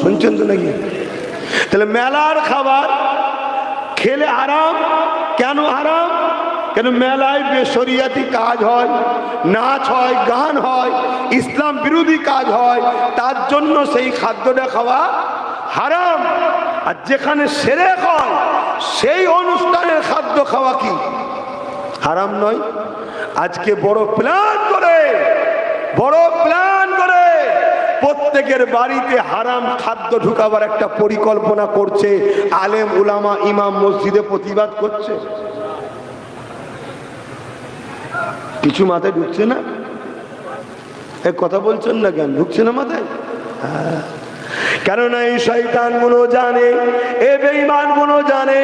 শুনছেন তো নাকি? তাহলে মেলার খাবার খেলে আরাম, কেন আরাম? কেন মেলায় বেসরিয়াতি কাজ হয়, নাচ হয়, গান হয়, ইসলাম বিরোধী কাজ হয়, তার জন্য সেই খাদ্যটা খাওয়া হারাম। আর যেখানে সেরে হয়, সেই অনুষ্ঠানের খাদ্য খাওয়া কি? হারাম নয়। আজকে বড় প্ল্যান করে, বড় প্ল্যান করে। প্রত্যেকের বাড়িতে হারাম খাদ্য ঢুকাবার একটা পরিকল্পনা করছে আলেম উলামা ইমাম মসজিদে প্রতিবাদ করছে। কিছু মাথায় ঢুকছে না? এ কথা বলছেন না কেন? ঢুকছে না মাথায়? হ্যাঁ। কেননা এই শৈতানগুলো জানে, এ বেঈমানগুলো জানে,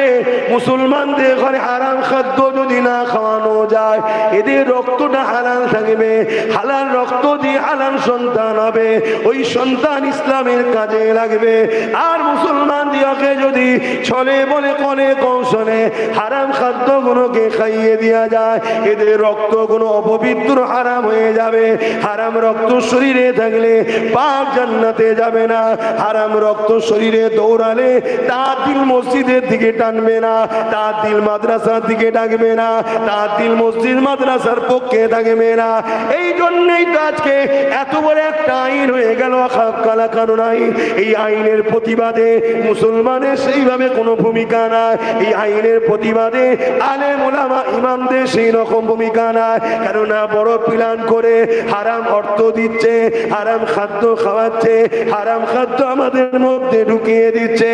মুসলমানদের ঘরে হারাম খাদ্য যদি না খাওয়ানো যায়, এদের রক্তটা হালাল থাকবে, হালাল রক্ত দিয়ে হালাল সন্তান হবে, ওই সন্তান ইসলামের কাজে লাগবে। আর মুসলমান দিয়াকে যদি ছলে বলে কলে কৌশলে হারাম খাদ্যগুলোকে খাইয়ে দেওয়া যায়, এদের রক্তগুলো অপবিত্র হারাম হয়ে যাবে, হারাম রক্ত শরীরে থাকলে পাক জান্নাতে যাবে না। হারাম রক্ত শরীরে দৌড়ালে তার দিল মসজিদের দিকে টানবে না, তার দিল মাদ্রাসার দিকে ডাকবে না, তার দিল মসজিদ মাদ্রাসার পক্ষে থাকবে না। এই জন্যই তো আজকে এত বড় একটা আইন হয়ে গেল কালা কানুন আইন এই আইনের প্রতিবাদে মুসলমানের সেইভাবে কোনো ভূমিকা নাই। এই আইনের প্রতিবাদে আলে মোলামা ইমামদের সেই রকম ভূমিকা নাই। কেননা বড় প্ল্যান করে হারাম অর্থ দিচ্ছে, হারাম খাদ্য খাওয়াচ্ছে, হারাম খাদ্য আমাদের মধ্যে ঢুকিয়ে দিচ্ছে।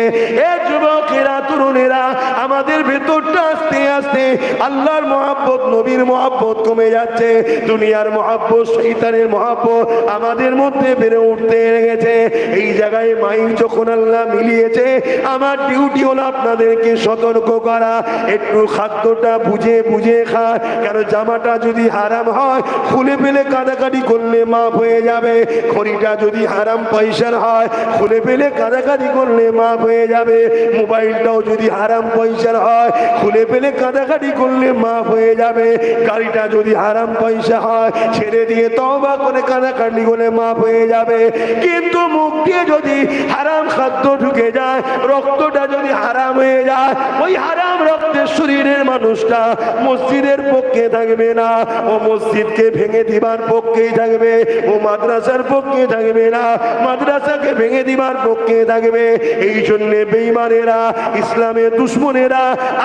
এ যুবকেরা, তরুণেরা, আমাদের ভেতরটা আস্তে আস্তে আল্লাহর মহাব্বত, নবীর মহাব্বত কমে যাচ্ছে। দুনিয়ার মহাব্বত শৈতানের মহাব্বত আমাদের মধ্যে বেড়ে উঠতে লেগেছে। এই জায়গায় মাইক যখন আল্লাহ মিলিয়েছে, আমার ডিউটি হলো আপনাদেরকে সতর্ক করা। একটু খাদ্যটা বুঝে বুঝে খা। কেন জামাটা যদি হারাম হয়, খুলে ফেলে কাদাকাটি করলে মাপ হয়ে যাবে। খড়িটা যদি হারাম পয়সার হয়, খুলে ফেলে কাদাকাটি করলে মাপ হয়ে যাবে। মোবাইলটাও যদি হারাম পয়সার হয়, খুলে ফেলে কাদাকাটি করলে মাপ হয়ে যাবে। গাড়িটা যদি হারাম পয়সা হয়, ছেড়ে দিয়ে তবা করে কাদাকাটি করলে মাপ হয়ে যাবে। কিন্তু মুখ দিয়ে যদি হারাম খাদ্য ঢুকে যায়, রক্তটা যদি হারাম হয়ে যায়, ওই হারাম রক্তের শরীরের মানুষটা মসজিদের পক্ষে থাকবে না, ও মসজিদকে ভেঙে দিবার পক্ষেই থাকবে, ও মাদ্রাসার পক্ষে থাকবে না, মাদ্রাসাকে ভেঙে দিবার পক্ষে থাকবে। এই জন্যে বেইমানেরা ইসলামের দুশ্মনেরা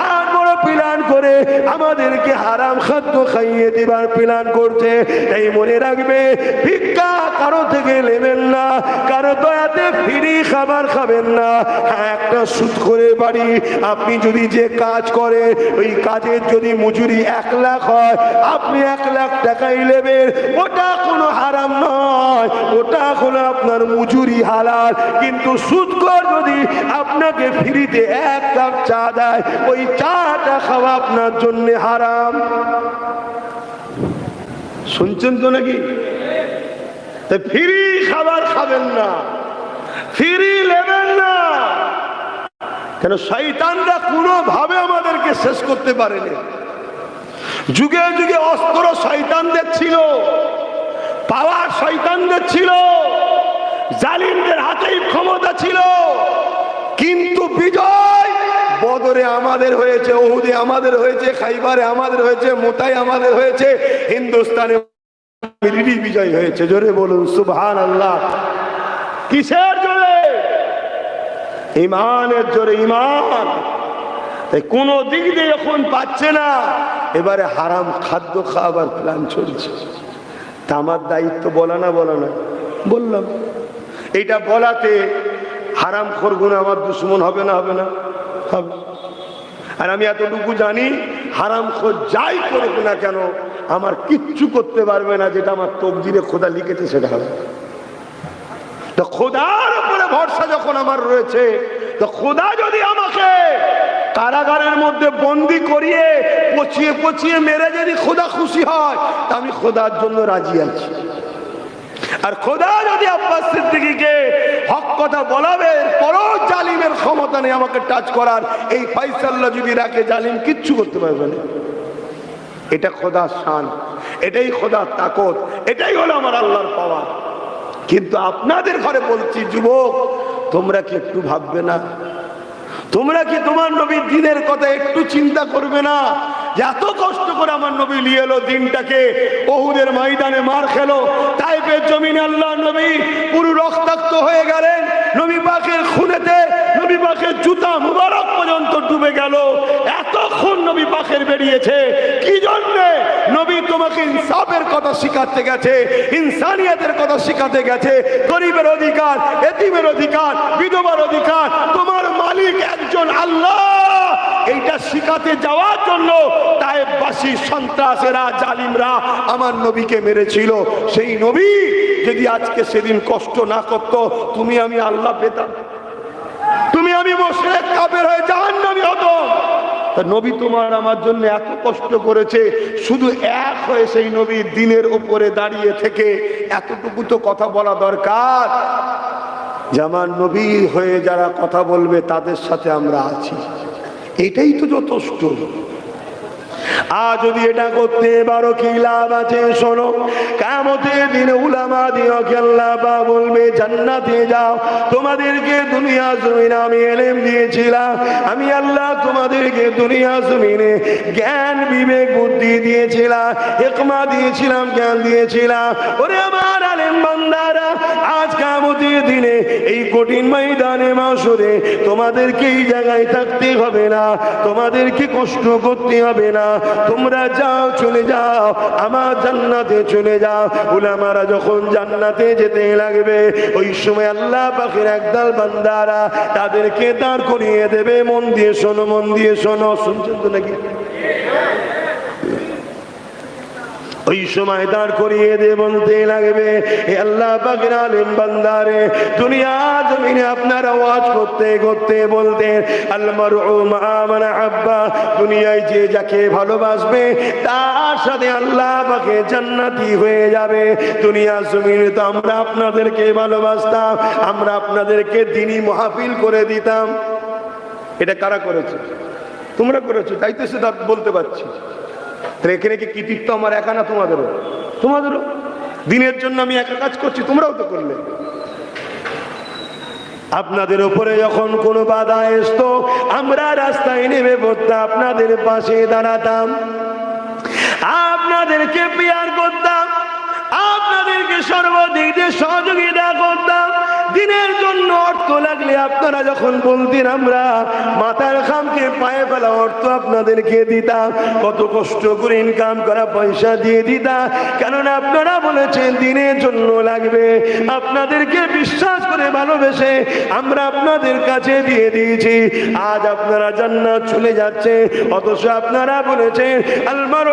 আর বড় প্ল্যান করে আমাদেরকে হারাম খাদ্য খাইয়ে দিবার প্ল্যান করছে। তাই মনে রাখবে, ভিক্ষা কারও থেকে নেবেন না, কারও দয়াতে ফিরি খাবার খাবেন না। হ্যাঁ একটা সুদ করে বাড়ি, আপনি যদি যে কাজ করে ওই কাজের যদি মজুরি এক লাখ হয়, আপনি এক লাখ টাকাই নেবেন। ওটা কোনো হারাম নয়, ওটা হলো আপনার মজুরি হালাল। কিন্তু সুদ কর যদি আপনাকে ফ্রিতে এক কাপ চা দেয়, ওই চাটা খাওয়া আপনার জন্য হারাম। শুনছেন তো নাকি? ফ্রি খাবার খাবেন না। ফ্রি নেবেন না। কেন শৈতানরা কোনোভাবে আমাদেরকে শেষ করতে পারেনি। যুগে যুগে অস্ত্র শৈতানদের ছিল, পাওয়ার শৈতানদের ছিল, জালিমদের হাতেই ক্ষমতা ছিল, কিন্তু বিজয় বদরে আমাদের হয়েছে ওহুদে আমাদের হয়েছে, খাইবারে আমাদের হয়েছে মোতাই আমাদের হয়েছে, হিন্দুস্তানে বিজয় হয়েছে। জোরে বলুন সুবহান আল্লাহ কিসের জোরে? ইমানের জোরে ইমান কোনো দিক দিয়ে এখন পাচ্ছে না। এবারে হারাম খাদ্য খাওয়াবার প্ল্যান চলছে। তা আমার দায়িত্ব বলা না বলা না বললাম। এটা বলাতে হারাম খরগুনে আমার দুশ্মন হবে না হবে না। হবে। আর আমি এতটুকু জানি, হারাম খোর যাই করুক না কেন, আমার কিচ্ছু করতে পারবে না, যেটা আমার তকদিরে খোদা লিখেছে, সেটা হবে। তো খোদার উপরে ভরসা যখন আমার রয়েছে, তো খোদা যদি আমাকে কারাগারের মধ্যে বন্দি করিয়ে, পচিয়ে পচিয়ে মেরে যদি খোদা খুশি হয়, তা আমি খোদার জন্য রাজি আছি। আর খোদা যদি আব্বাস সিদ্দিকীকে হক কথা বলাবে পরও জালিমের ক্ষমতা নেই আমাকে টাচ করার। এই ফাইসাল্লা যদি রাখে, জালিম কিচ্ছু করতে পারবে না। এটা খোদার শান, এটাই খোদার তাকত, এটাই হলো আমার আল্লাহর পাওয়া কিন্তু আপনাদের ঘরে বলছি, যুবক, তোমরা কি একটু ভাববে না? তোমরা কি তোমার নবীর দিনের কথা একটু চিন্তা করবে না? এত কষ্ট করে আমার নবী নিয়ে এলো দিনটাকে। ওহুদের ময়দানে মার খেলো। তাইপের জমিন আল্লাহ নবী পুরু রক্তাক্ত হয়ে গেলেন। নবী পাখের খুনেতে, নবী পাখের জুতা মুবারক পর্যন্ত ডুবে গেল। এত খুন নবী পাখের বেরিয়েছে। কি জন্যে? নবী তোমাকে ইনসাফের কথা শিখাতে গেছে, ইনসানিয়াতের কথা শিখাতে গেছে, গরিবের অধিকার, এতিমের অধিকার, বিধবার অধিকার, তোমার মালিক একজন আল্লাহ। এইটা শিখাতে যাওয়ার জন্য তাইবাসী সন্ত্রাসেরা, জালিমরা আমার নবীকে মেরেছিল। সেই নবী যদি আজকে সেদিন কষ্ট না করত, তুমি আমি আল্লাহ পেতাম। তুমি আমি বসে কাপের হয়ে জাহান্নামী হতো তা নবী তোমার আমার জন্য এত কষ্ট করেছে, শুধু এক হয়ে সেই নবীর দিনের উপরে দাঁড়িয়ে থেকে এতটুকু তো কথা বলা দরকার। যে আমার নবী হয়ে যারা কথা বলবে, তাদের সাথে আমরা আছি। এটাই তো যথেষ্ট। আর যদি এটা করতে পারো, কি লাভ আছে শোনো? কামতে দিন উলামা দিও আল্লাহ বলবে, জান্নাতে যাও। তোমাদেরকে দুনিয়া জমিনে আমি এলেম দিয়েছিলাম। আমি আল্লাহ তোমাদেরকে দুনিয়া জমিনে জ্ঞান, বিবেক, বুদ্ধি দিয়েছিলাম, একমা দিয়েছিলাম, জ্ঞান দিয়েছিলাম। ওরে আমার আলেম বান্দারা আজ কামতের দিনে এই কঠিন ময়দানে মাসরে তোমাদেরকে এই জায়গায় থাকতে হবে না, তোমাদেরকে কষ্ট করতে হবে না। তোমরা যাও, চলে যাও, আমার জান্নাতে চলে যাও। উলামারা যখন জান্নাতে যেতে লাগবে, ওই সময় আল্লাহ পাখির একদল বান্দারা তাদেরকে দাঁড় করিয়ে দেবে। মন দিয়ে শোনো, মন দিয়ে শোনো, শুনছেন তো নাকি? ওই সময় দাঁড় করিয়ে দে বলতে লাগবে আল্লাহ পাকের আলেম বান্দারে, দুনিয়া জমিনে আপনার আওয়াজ করতে করতে বলতেন আলমার ও মানে আব্বা, দুনিয়ায় যে যাকে ভালোবাসবে, তার সাথে আল্লাহ পাকে জান্নাতি হয়ে যাবে। দুনিয়া জমিনে তো আমরা আপনাদেরকে ভালোবাসতাম, আমরা আপনাদেরকে দিনই মহাফিল করে দিতাম। এটা কারা করেছে? তোমরা করেছ, তাই তো সেটা বলতে পারছি। তাহলে এখানে কি কৃতিত্ব আমার একা না তোমাদেরও? তোমাদেরও? দিনের জন্য আমি একা কাজ করছি, তোমরাও তো করলে। আপনাদের উপরে যখন কোনো বাধা আসতো আমরা রাস্তায় নেমে পড়তাম, আপনাদের পাশে দাঁড়াতাম। আপনাদেরকে পেয়ার করতাম, আপনাদেরকে সর্বদিক দিয়ে সহযোগিতা করতাম। দিনের জন্য অর্থ লাগলে আপনারা যখন বলতেন, আমরা মাথার খামকে পায়ে ফেলা অর্থ আপনাদেরকে দিতাম। কত কষ্ট করে ইনকাম করা পয়সা দিয়ে দিতাম। কেননা আপনারা বলেছেন, দিনের জন্য লাগবে। আপনাদেরকে বিশ্বাস করে ভালোবেসে আমরা আপনাদের কাছে দিয়ে দিয়েছি। আজ আপনারা জান্নাত চলে যাচ্ছে। অথচ আপনারা বলেছেন আলমার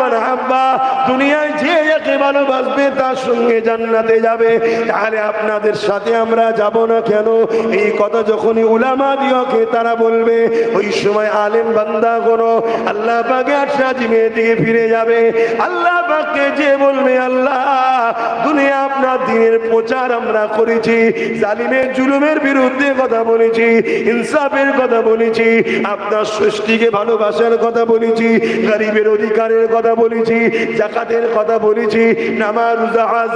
মানে আব্বা দুনিয়ায় যে যাকে ভালোবাসবে তার সঙ্গে জান্নাতে যাবে। তাহলে আপনাদের সাথে আমরা যাব না কেন? এই কথা যখনই উলামা দিওকে তারা বলবে, ওই সময় আলেম বান্দা করো আল্লাহ পাকে আশা জিমে দিকে ফিরে যাবে। আল্লাহ পাককে যে বলবে, আল্লাহ, দুনিয়া আপনার দিনের প্রচার আমরা করেছি, জালিমের জুলুমের বিরুদ্ধে কথা বলেছি, ইনসাফের কথা বলেছি, আপনার সৃষ্টিকে ভালোবাসার কথা বলেছি, গরিবের অধিকারের কথা বলেছি, জাকাতের কথা বলেছি, নামাজ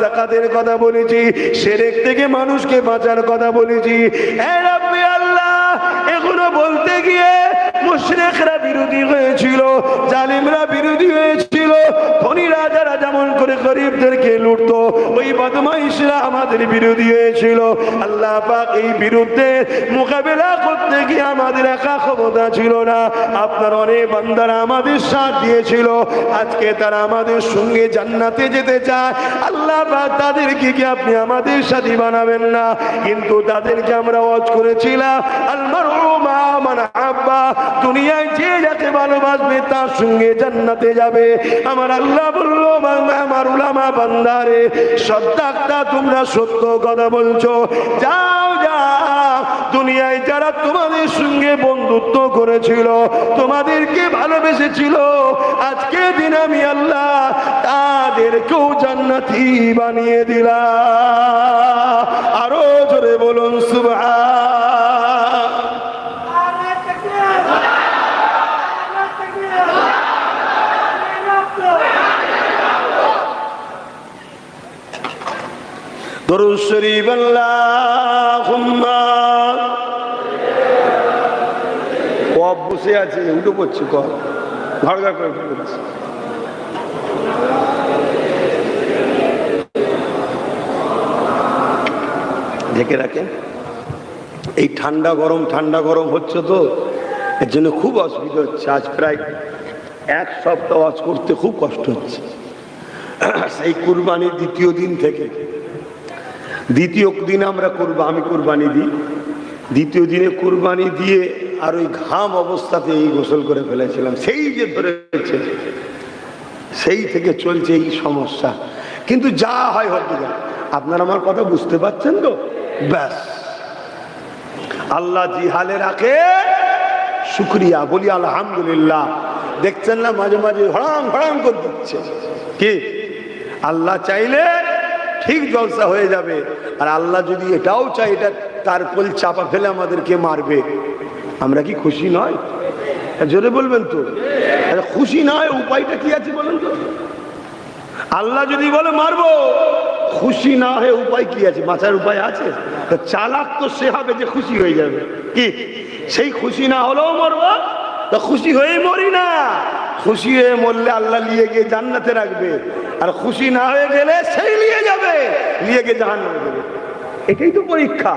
জাকাতের কথা বলেছি, সেরেক থেকে মানুষকে বাঁচার কথা বলেছি। আল্লাহ বলতে গিয়ে মুশরিকরা বিরোধী হয়েছিল, জালিমরা বিরোধী হয়েছিল, ধনীরা যারা যেমন করে গরিবদেরকে লুটতো, ওই বদমাইশরা আমাদের বিরোধী হয়েছিল। আল্লাহ পাক এই বিরুদ্ধে মোকাবেলা করতে গিয়ে আমাদের একা ক্ষমতা ছিল না। আপনার অনেক বান্দারা আমাদের সাথ দিয়েছিল। আজকে তারা আমাদের সঙ্গে জান্নাতে যেতে চায়। আল্লাহ পাক তাদেরকে কি আপনি আমাদের সাথে বানাবেন না? কিন্তু তাদেরকে আমরা ওয়াজ করেছিলাম আলমার মান আব্বা দুনিয়ায় যে যাকে ভালোবাসবে তার সঙ্গে জান্নাতে যাবে। আমার আল্লাহ বলল বাংলা আমার উলামা বান্দারে সত্যাকটা তোমরা সত্য কথা বলছো। যাও যাও। দুনিয়ায় যারা তোমাদের সঙ্গে বন্ধুত্ব করেছিল, তোমাদেরকে ভালোবেসেছিল, আজকে দিন আমি আল্লাহ তাদেরকেও জান্নাতি বানিয়ে দিলাম। কব বসে আছে, উঠে পড়ছে কব ঘর করে পড়ছে। ঢেকে রাখেন এই ঠান্ডা গরম ঠান্ডা গরম হচ্ছে তো, এর জন্য খুব অসুবিধা হচ্ছে। আজ প্রায় এক সপ্তাহ করতে খুব কষ্ট হচ্ছে। সেই কুরবানির দ্বিতীয় দিন থেকে দ্বিতীয় দিন আমরা করব, আমি কোরবানি দিই। দ্বিতীয় দিনে কোরবানি দিয়ে আর ওই ঘাম অবস্থাতে এই গোসল করে ফেলেছিলাম। সেই যে ধরেছে, সেই থেকে চলছে এই সমস্যা। কিন্তু যা হয় না আপনারা আমার কথা বুঝতে পারছেন তো? ব্যাস। আল্লাহ জিহালে রাখে, শুক্রিয়া। বলি আলহামদুলিল্লাহ। দেখছেন না, মাঝে মাঝে হড়াম হড়াম করে দিচ্ছে। কি? আল্লাহ চাইলে ঠিক জলসা হয়ে যাবে। আর আল্লাহ যদি এটাও চাই এটা তার পোল চাপা ফেলে আমাদেরকে মারবে। আমরা কি খুশি নয়? জোরে বলবেন তো। খুশি নয়, উপায়টা কি আছে বলেন তো? আল্লাহ যদি বলে মারবো, খুশি না হয়ে উপায় কি আছে? বাঁচার উপায় আছে? তো চালাক তো সে হবে যে খুশি হয়ে যাবে। কি? সেই খুশি না হলেও মরবো, তো খুশি হয়ে মরি না। খুশি হয়ে মরলে আল্লাহ নিয়ে গিয়ে জান্নাতে রাখবে। আর খুশি না হয়ে গেলে সেই নিয়ে যাবে, নিয়ে গিয়ে জাহান্নামে দেবে এটাই তো পরীক্ষা।